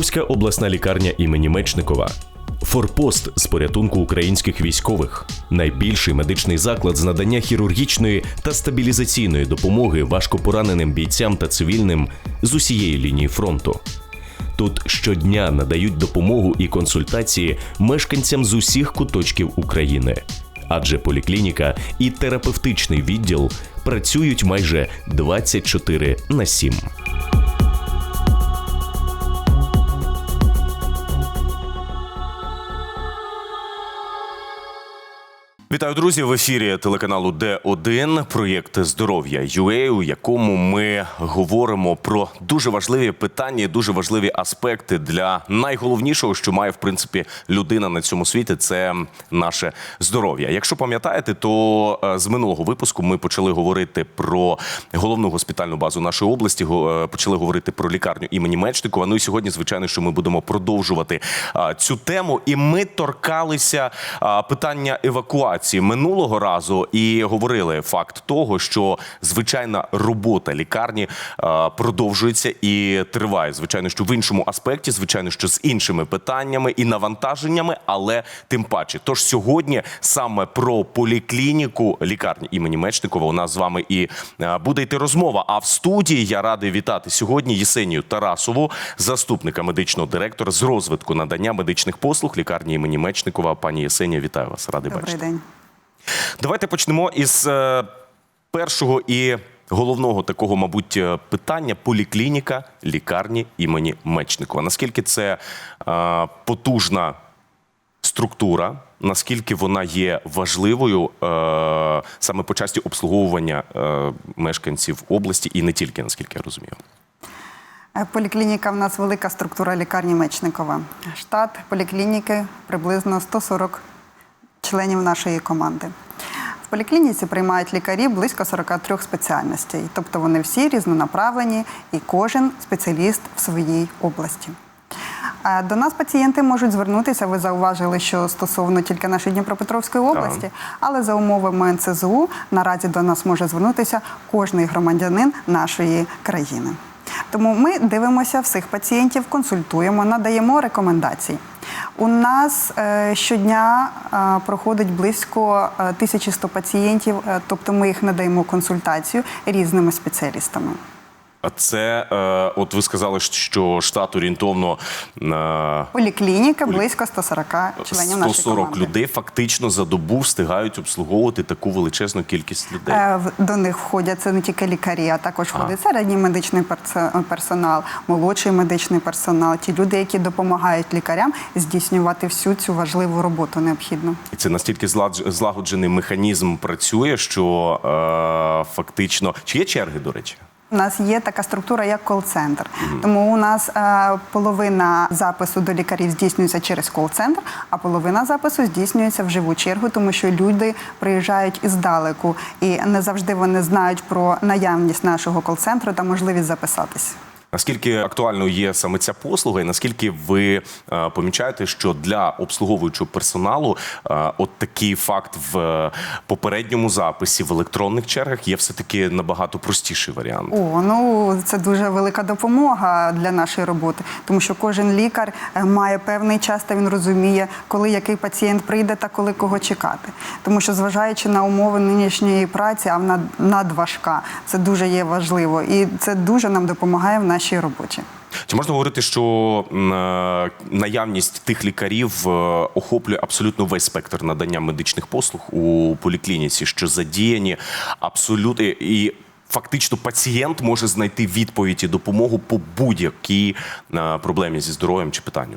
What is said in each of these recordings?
Дніпропетровська обласна лікарня імені Мечникова. Форпост з порятунку українських військових, найбільший медичний заклад з надання хірургічної та стабілізаційної допомоги важкопораненим бійцям та цивільним з усієї лінії фронту. Тут щодня надають допомогу і консультації мешканцям з усіх куточків України. Адже поліклініка і терапевтичний відділ працюють майже 24 на 7. Вітаю, друзі! В ефірі телеканалу Д1 проєкт здоров'я UA, у якому ми говоримо про дуже важливі питання, дуже важливі аспекти для найголовнішого, що має в принципі людина на цьому світі, це наше здоров'я. Якщо пам'ятаєте, то е, з минулого випуску ми почали говорити про головну госпітальну базу нашої області. е, Почали говорити про лікарню імені Мечникова. Ну і сьогодні, звичайно, що ми будемо продовжувати цю тему. І ми торкалися питання евакуації минулого разу і говорили факт того, що звичайна робота лікарні продовжується і триває. Звичайно, що в іншому аспекті, звичайно, що з іншими питаннями і навантаженнями, але тим паче. Тож сьогодні саме про поліклініку лікарні імені Мечникова у нас з вами і буде йти розмова. А в студії я радий вітати сьогодні Єсенію Тарасову, заступника медичного директора з розвитку надання медичних послуг лікарні імені Мечникова. Пані Єсенія, вітаю вас. Радий Добрий бачити. день. Давайте почнемо із е, першого і головного такого, мабуть, е, питання: поліклініка лікарні імені Мечникова. Наскільки це е, потужна структура? Наскільки вона є важливою е, саме по часті обслуговування е, мешканців області і не тільки, наскільки я розумію? Поліклініка в нас велика структура лікарні Мечникова. Штат поліклініки приблизно 140 членів нашої команди. В поліклініці приймають лікарі близько 43 спеціальностей, тобто вони всі різнонаправлені і кожен спеціаліст в своїй області. Е, До нас пацієнти можуть звернутися. Ви зауважили, що стосовно тільки нашої Дніпропетровської області, але за умовами НЦЗУ наразі до нас може звернутися кожний громадянин нашої країни. Тому ми дивимося всіх пацієнтів, консультуємо, надаємо рекомендації. У нас е, щодня е, проходить близько е, 1100 пацієнтів, е, тобто ми їх надаємо консультацію різними спеціалістами. Це, е, от ви сказали, що штат орієнтовно на Поліклініка близько 140 членів нашої 140 команди. людей фактично за добу встигають обслуговувати таку величезну кількість людей. Е, До них входять це не тільки лікарі, а також входить середній медичний персонал, молодший медичний персонал, ті люди, які допомагають лікарям здійснювати всю цю важливу роботу необхідну. І це настільки злагоджений механізм працює, що е, фактично чи є черги, до речі? У нас є така структура, як кол-центр. Тому у нас е, половина запису до лікарів здійснюється через кол-центр, а половина запису здійснюється в живу чергу, тому що люди приїжджають іздалеку, і не завжди вони знають про наявність нашого кол-центру та можливість записатись. Наскільки актуальною є саме ця послуга, і наскільки ви е, помічаєте, що для обслуговуючого персоналу е, от такий факт в е, попередньому записі в електронних чергах є все таки набагато простіший варіант? О, ну це дуже велика допомога для нашої роботи, тому що кожен лікар має певний час, та він розуміє, коли який пацієнт прийде та коли кого чекати. Тому що, зважаючи на умови нинішньої праці, а вона надважка, це дуже є важливо, і це дуже нам допомагає в нашій роботі. Чи можна говорити, що е, наявність тих лікарів е, охоплює абсолютно весь спектр надання медичних послуг у поліклініці, що задіяні абсолютно і. Фактично, пацієнт може знайти відповідь і допомогу по будь-якій е, проблемі зі здоров'ям чи питанню.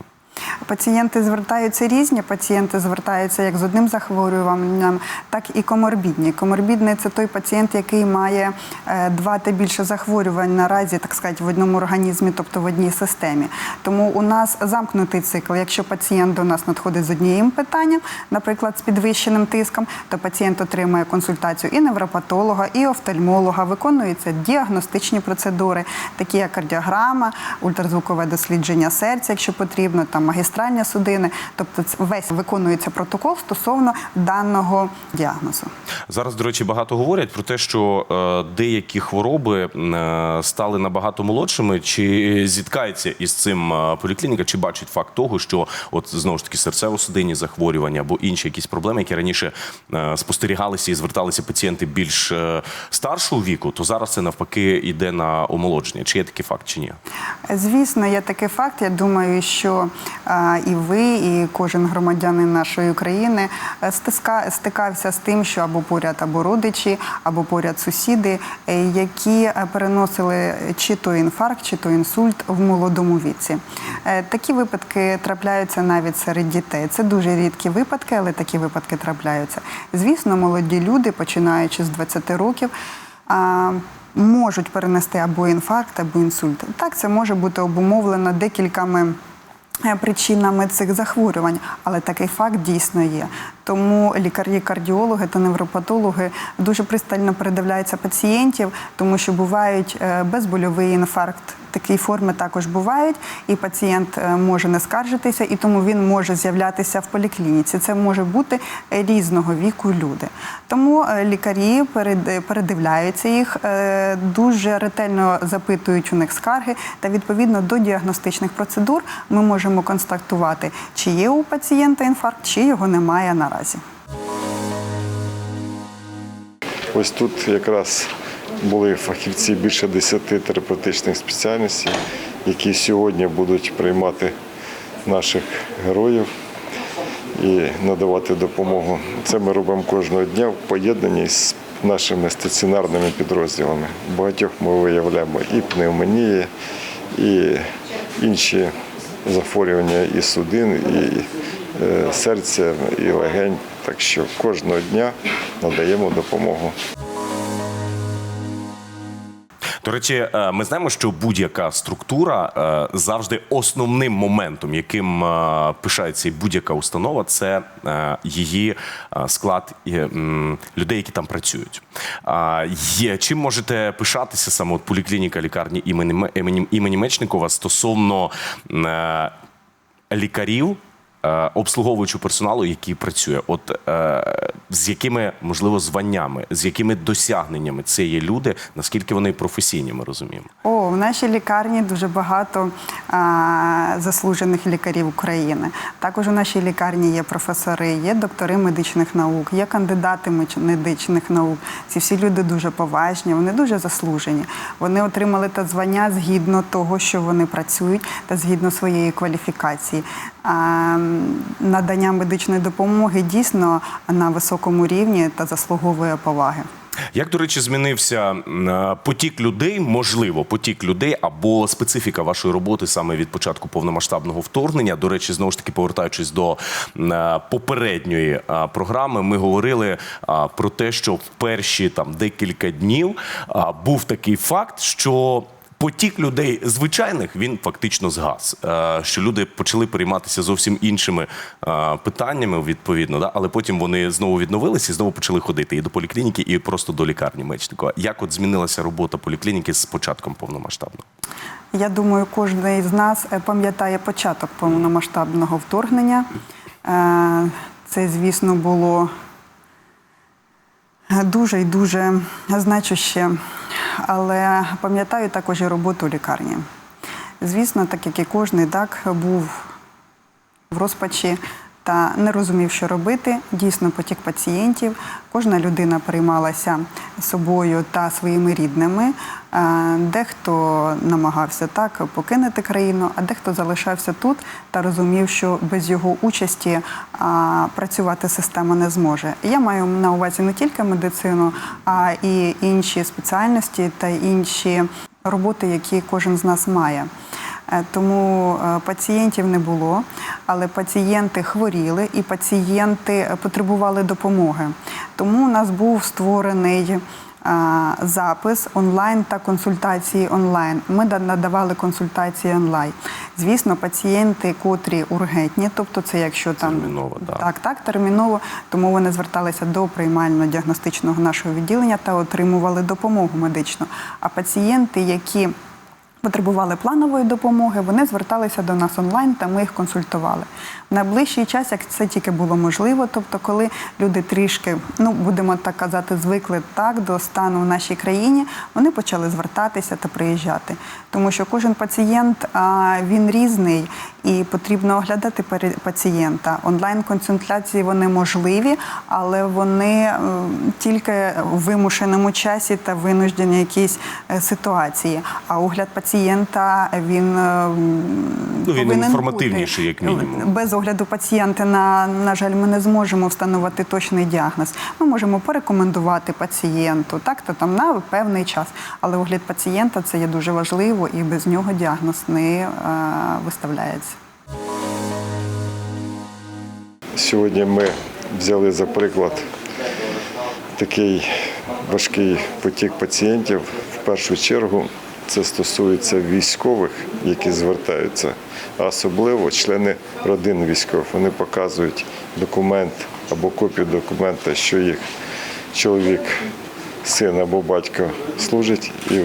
Пацієнти звертаються різні. Пацієнти звертаються як з одним захворюванням, так і коморбідні. Коморбідний це той пацієнт, який має е, два та більше захворювань наразі, так сказати, в одному організмі, тобто в одній системі. Тому у нас замкнутий цикл. Якщо пацієнт до нас надходить з однією питанням, наприклад, з підвищеним тиском, то пацієнт отримує консультацію і невропатолога, і офтальмолога. Виконуються діагностичні процедури, такі як кардіограма, ультразвукове дослідження серця, якщо потрібно, там там магістральні судини. Тобто, весь виконується протокол стосовно даного діагнозу. Зараз, до речі, багато говорять про те, що е, деякі хвороби е, стали набагато молодшими. Чи зіткається із цим е, поліклініка, чи бачить факт того, що от знову ж таки серцево-судинні захворювання або інші якісь проблеми, які раніше спостерігалися і зверталися пацієнти більш старшого віку, то зараз це навпаки йде на омолодження. Чи є такий факт, чи ні? Звісно, є такий факт. Я думаю, що і ви, і кожен громадянин нашої країни е, стикався з тим, що або поряд або родичі, або поряд сусіди, е, які е, переносили чи то інфаркт, чи то інсульт в молодому віці. Такі випадки трапляються навіть серед дітей. Це дуже рідкі випадки, але такі випадки трапляються. Звісно, молоді люди, починаючи з 20 років. можуть перенести або інфаркт, або інсульт. Так, це може бути обумовлено декількома причинами цих захворювань, але такий факт дійсно є. Тому лікарі, кардіологи та невропатологи дуже пристально передивляються пацієнтів, тому що бувають е, безбольовий інфаркт. Такі форми також бувають, і пацієнт е, може не скаржитися, і тому він може з'являтися в поліклініці. Це може бути різного віку люди. Тому е, лікарі перед- передивляються їх, е, дуже ретельно запитують у них скарги, та відповідно до діагностичних процедур ми можемо констатувати, чи є у пацієнта інфаркт, чи його немає наразі. Ось тут якраз були фахівці більше 10 терапевтичних спеціальностей, які сьогодні будуть приймати наших героїв і надавати допомогу. Це ми робимо кожного дня в поєднанні з нашими стаціонарними підрозділами. Багатьох ми виявляємо і пневмонії, і інші захворювання і судин, і е, серця, і легень. Так що кожного дня надаємо допомогу. До речі, е, ми знаємо, що будь-яка структура е, завжди основним моментом, яким е, пишається будь-яка установа, це її склад людей, які там працюють. Є чим можете пишатися саме от поліклініка лікарні імені Ме- імені, Мечникова стосовно лікарів. Е, Обслуговуючого персоналу, який працює, от е, з якими можливо званнями, з якими досягненнями це є люди, наскільки вони професійні, ми розуміємо. О, в нашій лікарні дуже багато а, заслужених лікарів України. Також у нашій лікарні є професори, є доктори медичних наук, є кандидати медичних наук. Ці всі люди дуже поважні, вони дуже заслужені. Вони отримали те звання згідно того, що вони працюють, та згідно своєї кваліфікації. А, м, надання медичної допомоги дійсно на високому рівні та заслуговує поваги. Як, до речі, змінився е, потік людей, можливо, потік людей або специфіка вашої роботи саме від початку повномасштабного вторгнення? До речі, знову ж таки, повертаючись до е, попередньої е, програми, ми говорили про те, що в перші там декілька днів був такий факт, що Потік людей звичайних він фактично згас. Е, Що люди почали перейматися зовсім іншими е, питаннями, відповідно, да? але потім вони знову відновилися і знову почали ходити і до поліклініки, і просто до лікарні Мечникова. Як от змінилася робота поліклініки з початком повномасштабного? Я думаю, кожен із нас е, пам'ятає початок повномасштабного вторгнення. Це, звісно, було дуже і дуже значуще, але пам'ятаю також і роботу лікарні. Звісно, так як і кожен, так був в розпачі та не розумів, що робити. Дійсно, потік пацієнтів. Кожна людина приймалася собою та своїми рідними. Е, Дехто намагався так покинути країну, а дехто залишався тут та розумів, що без його участі а, працювати система не зможе. Я маю на увазі не тільки медицину, а і інші спеціальності та інші роботи, які кожен з нас має. Е, Тому е, пацієнтів не було, але пацієнти хворіли і пацієнти е, потребували допомоги. Тому у нас був створений запис онлайн та консультації онлайн. Ми надавали консультації онлайн. Звісно, пацієнти, котрі ургентні, тобто це якщо там Терміново, да. так, так, терміново, тому вони зверталися до приймально-діагностичного нашого відділення та отримували допомогу медичну. А пацієнти, які потребували планової допомоги, вони зверталися до нас онлайн та ми їх консультували. В найближчий час, як це тільки було можливо, тобто, коли люди трішки, ну будемо так казати, звикли так до стану в нашій країні, вони почали звертатися та приїжджати. Тому що кожен пацієнт він різний і потрібно оглядати пацієнта. Онлайн-консультації вони можливі, але вони е, тільки в вимушеному часі та винуждені якісь е, ситуації. А огляд пацієнта він, е, Ну, він повинен інформативніший, бути. як мінімум. Без огляду пацієнта, на, на жаль, ми не зможемо встановити точний діагноз. Ми можемо порекомендувати пацієнту, так то там на певний час. Але огляд пацієнта це є дуже важливо, і без нього діагноз не е, виставляється. Сьогодні ми взяли за приклад такий важкий потік пацієнтів. В першу чергу це стосується військових, які звертаються, а особливо члени родин військових. Вони показують документ або копію документа, що їх чоловік, син або батько служить, і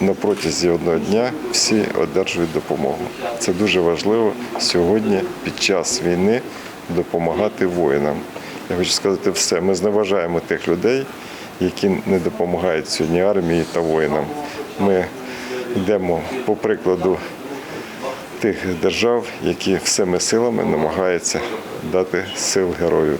на протязі одного дня всі одержують допомогу. Це дуже важливо сьогодні під час війни допомагати воїнам. Я хочу сказати все. Ми зневажаємо тих людей, які не допомагають сьогодні армії та воїнам. Ми йдемо по прикладу тих держав, які всіми силами намагаються дати сил герою.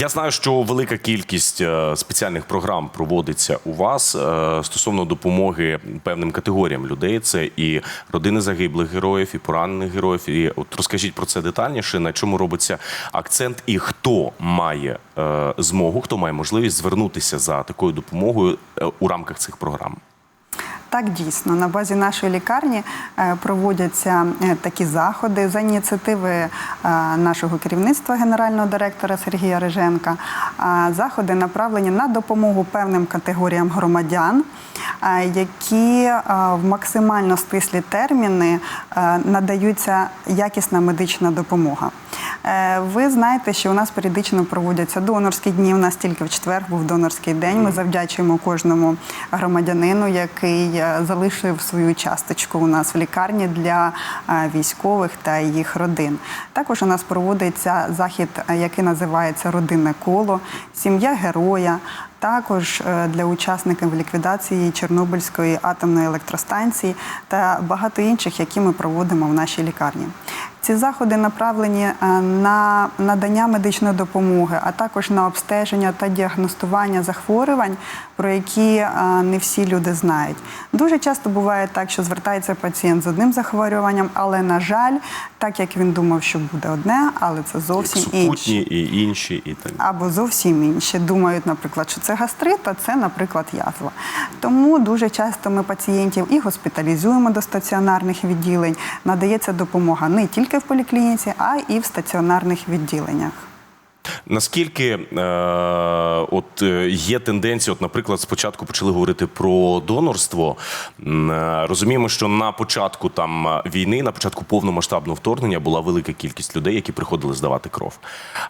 Я знаю, що велика кількість е, спеціальних програм проводиться у вас е, стосовно допомоги певним категоріям людей. Це і родини загиблих героїв, і поранених героїв. І от розкажіть про це детальніше, на чому робиться акцент, і хто має е, змогу, хто має можливість звернутися за такою допомогою у рамках цих програм. Так, дійсно, на базі нашої лікарні е, проводяться е, такі заходи за ініціативи е, нашого керівництва генерального директора Сергія Риженка. Заходи направлені на допомогу певним категоріям громадян, які в максимально стислі терміни надаються якісна медична допомога. Е, Ви знаєте, що у нас періодично проводяться донорські дні. У нас тільки в четвер був донорський день. Ми завдячуємо кожному громадянину, який е, залишив свою часточку у нас в лікарні для е, військових та їх родин. Також у нас проводиться захід, який називається Родинне коло, сім'я героя. Також е, для учасників ліквідації Чорнобильської атомної електростанції та багато інших, які ми проводимо в нашій лікарні. Ці заходи направлені е, на надання медичної допомоги, а також на обстеження та діагностування захворювань, про які е, не всі люди знають. Дуже часто буває так, що звертається пацієнт з одним захворюванням, але на жаль, так як він думав, що буде одне, але це зовсім інше Супутні і інші, і так. або зовсім інші. Думають, наприклад, що це гастрит, а це, наприклад, язва. Тому дуже часто ми пацієнтів і госпіталізуємо до стаціонарних відділень. Надається допомога не тільки в поліклініці, а і в стаціонарних відділеннях. Наскільки е, от е, є тенденція, от, наприклад, спочатку почали говорити про донорство. Е, Розуміємо, що на початку там е, війни, на початку повномасштабного вторгнення була велика кількість людей, які приходили здавати кров.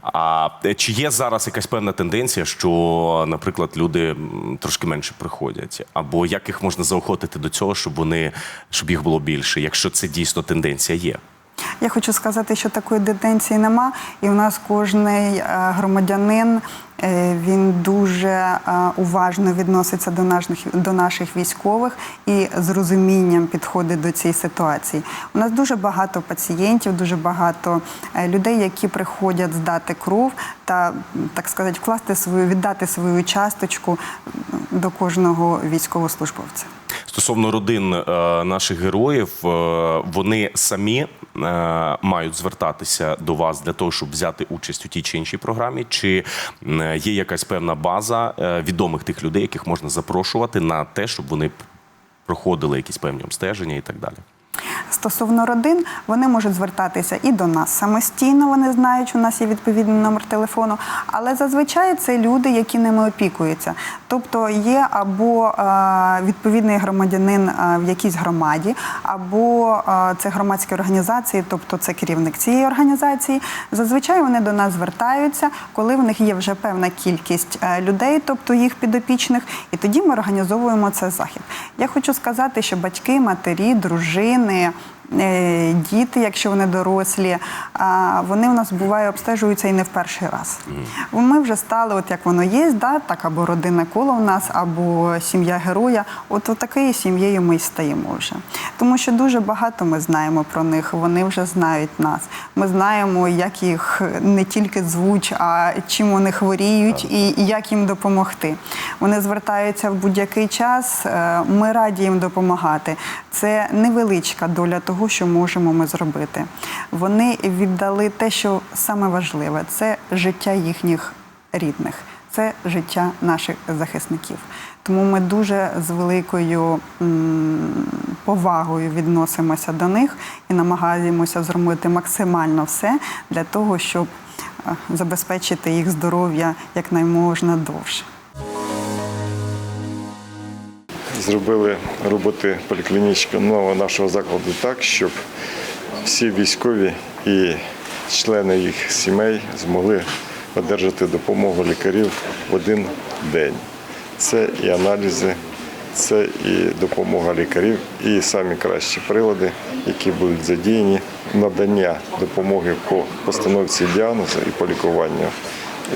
А чи є зараз якась певна тенденція, що, наприклад, люди трошки менше приходять? Або як їх можна заохотити до цього, щоб вони щоб їх було більше, якщо це дійсно тенденція є? Я хочу сказати, що такої тенденції нема, і у нас кожний е, громадянин е, він дуже е, уважно відноситься до наших до наших військових і з розумінням підходить до цієї ситуації. У нас дуже багато пацієнтів, дуже багато людей, які приходять здати кров та так сказати, вкласти свою віддати свою часточку до кожного військовослужбовця. Стосовно родин е, наших героїв, е, вони самі е, мають звертатися до вас для того, щоб взяти участь у тій чи іншій програмі, чи є якась певна база відомих тих людей, яких можна запрошувати на те, щоб вони проходили якісь певні обстеження і так далі. Стосовно родин, вони можуть звертатися і до нас самостійно. Вони знають, у нас є відповідний номер телефону. Але зазвичай це люди, які ними опікуються. Тобто є або е, відповідний громадянин е, в якійсь громаді, або е, це громадські організації, тобто це керівник цієї організації. Зазвичай вони до нас звертаються, коли в них є вже певна кількість людей, тобто їх підопічних, і тоді ми організовуємо цей захід. Я хочу сказати, що батьки, матері, дружини. Е, Діти, якщо вони дорослі, а, вони у нас буває обстежуються і не в перший раз. Ми вже стали, от як воно є, да, так або родинне коло в нас, або сім'я героя. От, от такою сім'єю ми й стаємо вже. Тому що дуже багато ми знаємо про них, вони вже знають нас. Ми знаємо, як їх не тільки звуть, а чим вони хворіють і, і як їм допомогти. Вони звертаються в будь-який час. е, Ми раді їм допомагати. Це невеличка доля того, що можемо ми зробити. Вони віддали те, що саме важливе це життя їхніх рідних, це життя наших захисників. Тому ми дуже з великою повагою відносимося до них і намагаємося зробити максимально все для того, щоб е, забезпечити їх здоров'я якнайможна довше. Зробили роботи поліклінічного нашого закладу так, щоб всі військові і члени їх сімей змогли одержати допомогу лікарів в один день. Це і аналізи, це і допомога лікарів, і самі кращі прилади, які будуть задіяні, надання допомоги по постановці діагнозу і по лікуванню,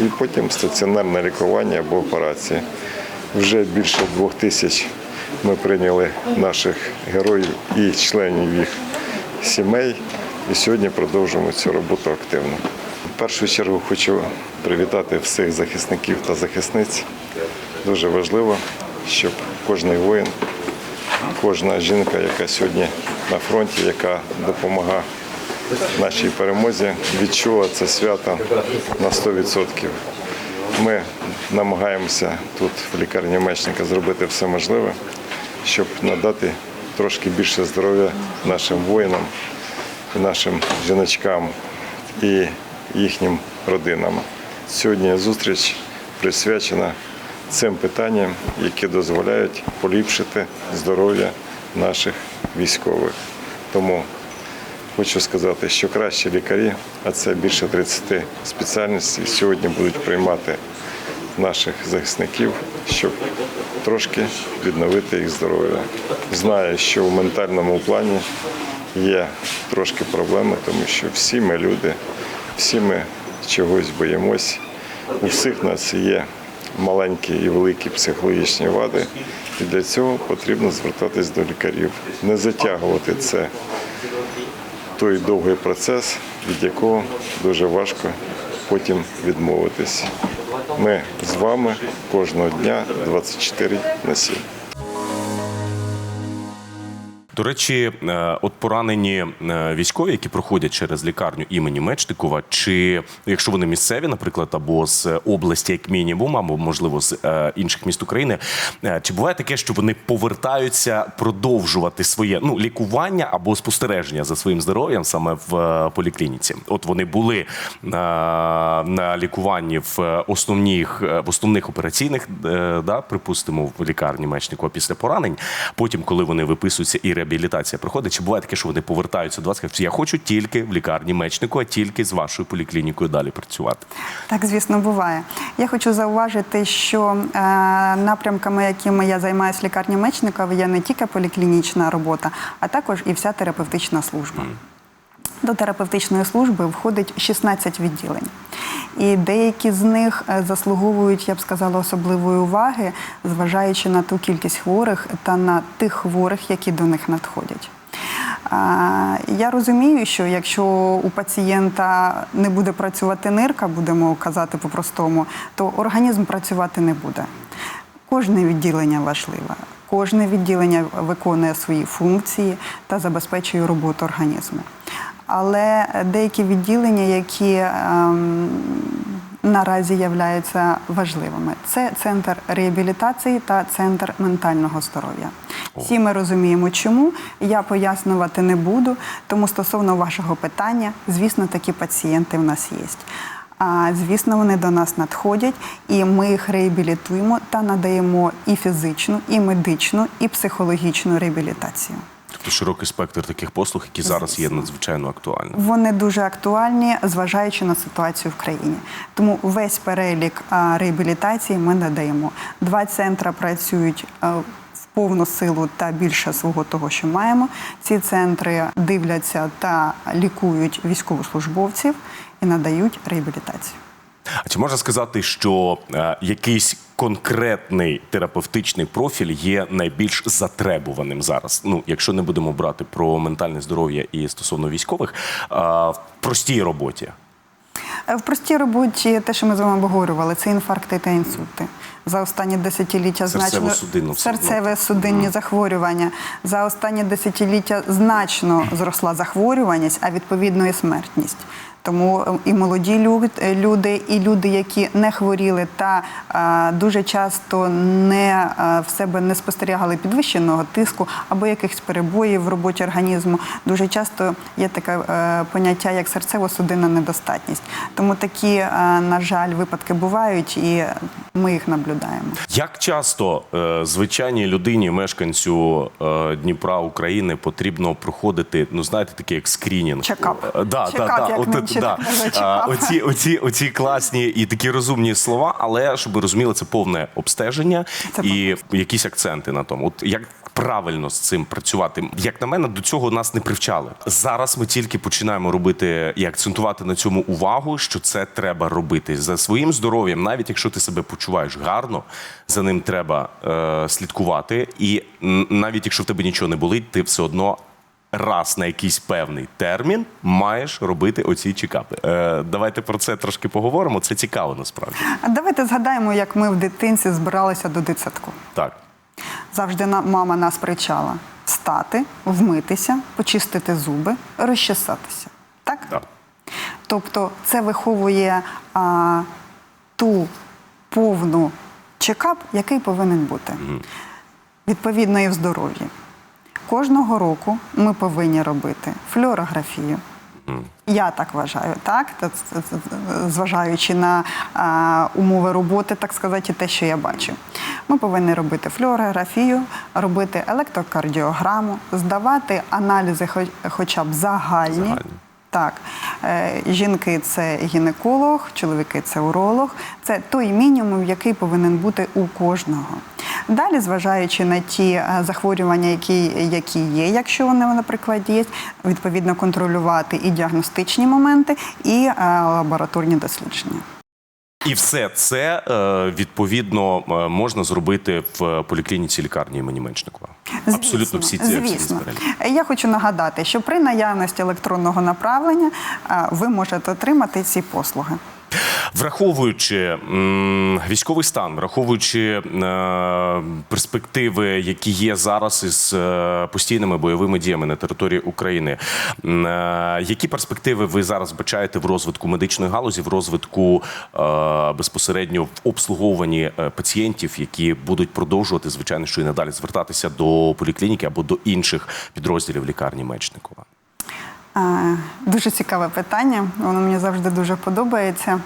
і потім стаціонарне лікування або операції. Вже більше двох тисяч ми прийняли наших героїв і членів їх сімей. І сьогодні продовжуємо цю роботу активно. В першу чергу хочу привітати всіх захисників та захисниць. Дуже важливо, щоб кожен воїн, кожна жінка, яка сьогодні на фронті, яка допомагає нашій перемозі, відчула це свято на 100%. Ми намагаємося тут в лікарні Мечника зробити все можливе, щоб надати трошки більше здоров'я нашим воїнам, нашим жіночкам і їхнім родинам. Сьогодні зустріч присвячена цим питанням, які дозволяють поліпшити здоров'я наших військових. Тому Хочу сказати, що кращі лікарі, а це більше 30 спеціальностей, сьогодні будуть приймати наших захисників, щоб трошки відновити їх здоров'я. Знаю, що в ментальному плані є трошки проблеми, тому що всі ми люди, всі ми чогось боїмось. У всіх нас є маленькі і великі психологічні вади, і для цього потрібно звертатись до лікарів, не затягувати це той довгий процес, від якого дуже важко потім відмовитись. Ми з вами кожного дня 24 на 7. До речі, е, от поранені е, військові, які проходять через лікарню імені Мечникова, чи якщо вони місцеві, наприклад, або з області, як мінімум, або можливо з е, інших міст України, чи буває таке, що вони повертаються продовжувати своє ну лікування або спостереження за своїм здоров'ям саме в поліклініці? От вони були на, лікуванні в основних в основних операційних, да, припустимо, в лікарні Мечникова після поранень. Потім, коли вони виписуються і реабілітація проходить, чи буває таке, що вони повертаються до вас, кажуть, я хочу тільки в лікарні мечнику, а тільки з вашою поліклінікою далі працювати. Так, звісно, буває. Я хочу зауважити, що е, напрямками, якими я займаюся в лікарні мечника, є не тільки поліклінічна робота, а також і вся терапевтична служба. До терапевтичної служби входить 16 відділень. І деякі з них е, заслуговують, я б сказала, особливої уваги, зважаючи на ту кількість хворих та на тих хворих, які до них надходять. Я розумію, що якщо у пацієнта не буде працювати нирка, будемо казати по-простому, то організм працювати не буде. Кожне відділення важливе. Кожне відділення виконує свої функції та забезпечує роботу організму. Але деякі відділення, які ем, наразі являються важливими, це центр реабілітації та центр ментального здоров'я. Всі ми розуміємо, чому. Я пояснювати не буду. Тому стосовно вашого питання, звісно, такі пацієнти в нас є. А, звісно, вони до нас надходять, і ми їх реабілітуємо та надаємо і фізичну, і медичну, і психологічну реабілітацію. Тобто широкий спектр таких послуг, які зараз є надзвичайно актуальними. Вони дуже актуальні, зважаючи на ситуацію в країні. Тому весь перелік реабілітації ми надаємо. Два центри працюють повну силу та більше свого того, що маємо. Ці центри дивляться та лікують військовослужбовців і надають реабілітацію. А чи можна сказати, що е, якийсь конкретний терапевтичний профіль є найбільш затребуваним зараз? Ну, якщо не будемо брати про ментальне здоров'я і стосовно військових, е, в простій роботі. Е, В простій роботі те, що ми з вами обговорювали, це інфаркти та інсульти. За останні десятиліття значно Серцево-судинну все серцеве-судинні захворювання. За останні десятиліття значно зросла захворюваність, а відповідно і смертність. Тому е, і молоді е, люди, і люди, які не хворіли та е, дуже часто не е, в себе не спостерігали підвищеного тиску або якихось перебоїв в роботі організму. Дуже часто є таке поняття як серцево-судинна недостатність. Тому такі, на жаль, випадки бувають, і ми їх наблюдаємо. Як часто звичайній людині, мешканцю Дніпра України, потрібно проходити, ну знаєте, такий як скрінінг? Чекап. Да, Чекап, да, да, як от, ще да. Оці, оці, оці класні і такі розумні слова, але щоб ви розуміли, це повне обстеження Це і якісь акценти на тому. От як правильно з цим працювати? Як на мене, до цього нас не привчали. Зараз ми тільки починаємо робити і акцентувати на цьому увагу, що це треба робити за своїм здоров'ям, навіть якщо ти себе почуваєш гарно, за ним треба е, слідкувати. І навіть якщо в тебе нічого не болить, ти все одно. Раз на якийсь певний термін маєш робити оці чекапи. Е, давайте про це трошки поговоримо. Це цікаво насправді. А давайте згадаємо, як ми в дитинці збиралися до дитсадку. Так. Завжди на- мама нас привчала встати, вмитися, почистити зуби, розчесатися. Так? Так. Тобто це виховує а, ту повну чекап, який повинен бути. Відповідно, і в здоров'ї. Кожного року ми повинні робити флюорографію. Я так вважаю, так? Зважаючи на а, умови роботи, так сказати, і те, що я бачу. Ми повинні робити флюорографію, робити електрокардіограму, здавати аналізи, хоч- хоча б загальні. Загальні. Так, Е, жінки це гінеколог, чоловіки це уролог. Це той мінімум, який повинен бути у кожного. Далі, зважаючи на ті е, захворювання, які, які є, якщо вони, наприклад, є, відповідно контролювати і діагностичні моменти, і е, лабораторні дослідження. І все це е, відповідно можна зробити в поліклініці лікарні імені Меншникова. Абсолютно всі ці звісно. Я хочу нагадати, що при наявності електронного направлення ви можете отримати ці послуги. Враховуючи військовий стан, враховуючи е, перспективи, які є зараз із е, постійними бойовими діями на території України, е, які перспективи ви зараз бачаєте в розвитку медичної галузі, в розвитку безпосередньо в обслуговуванні пацієнтів, які будуть продовжувати звичайно, що і надалі звертатися до поліклініки або до інших підрозділів лікарні Мечникова? Дуже цікаве питання, воно мені завжди дуже подобається.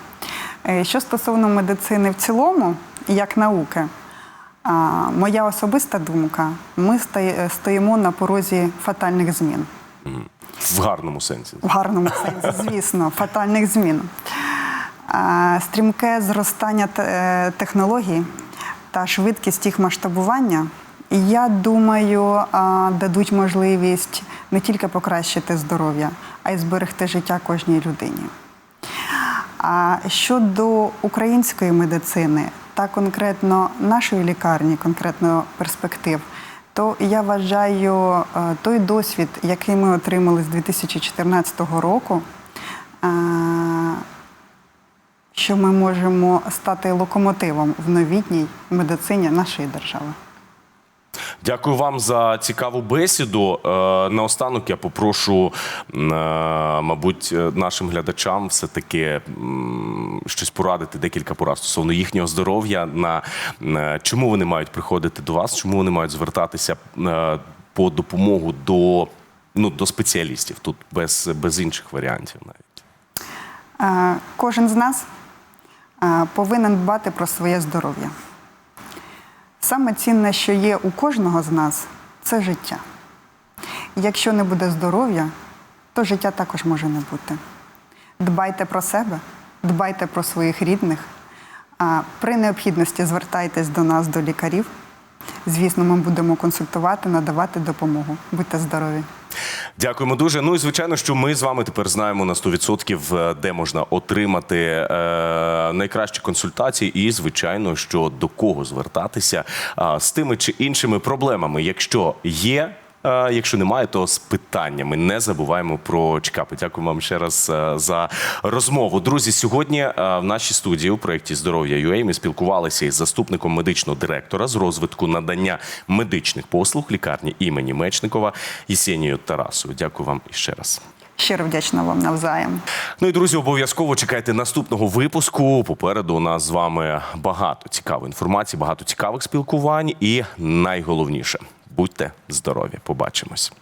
Е, Що стосовно медицини в цілому, як науки, моя особиста думка, ми стоїмо на порозі фатальних змін. В гарному сенсі. В гарному сенсі, звісно, фатальних змін. Стрімке зростання е, технологій та швидкість їх масштабування, я думаю, дадуть можливість не тільки покращити здоров'я, а й зберегти життя кожній людині. А щодо української медицини та конкретно нашої лікарні, конкретно перспектив, то я вважаю е, той досвід, який ми отримали з 2014 року, е, що ми можемо стати локомотивом в новітній медицині нашої держави. Дякую вам за цікаву бесіду. Е, Наостанок я попрошу, е, мабуть, е, нашим глядачам все-таки щось порадити, декілька порад стосовно їхнього здоров'я. На чому вони мають приходити до вас, чому вони мають звертатися по допомогу до, ну, до спеціалістів тут без, без інших варіантів навіть. Кожен з нас повинен дбати про своє здоров'я. Саме цінне, що є у кожного з нас, це життя. Якщо не буде здоров'я, то життя також може не бути. Дбайте про себе, дбайте про своїх рідних. А при необхідності звертайтесь до нас, до лікарів. Звісно, ми будемо консультувати, надавати допомогу. Будьте здорові! Дякуємо дуже. Ну і звичайно, що ми з вами тепер знаємо на 100% е, де можна отримати е, найкращі консультації, і звичайно, що до кого звертатися е, з тими чи іншими проблемами. Якщо є. Е, Якщо немає, то з питаннями не забуваємо про чекапи. Дякую вам ще раз е, за розмову. Друзі, сьогодні е, в нашій студії у проєкті Здоров'я UA ми спілкувалися із заступником медичного директора з розвитку надання медичних послуг лікарні імені Мечникова Єсенією Тарасою. Дякую вам ще раз. Щиро вдячна вам навзаєм. Ну і друзі, обов'язково чекайте наступного випуску. Попереду у нас з вами багато цікавої інформації, багато цікавих спілкувань, і найголовніше Будьте здорові! Побачимось!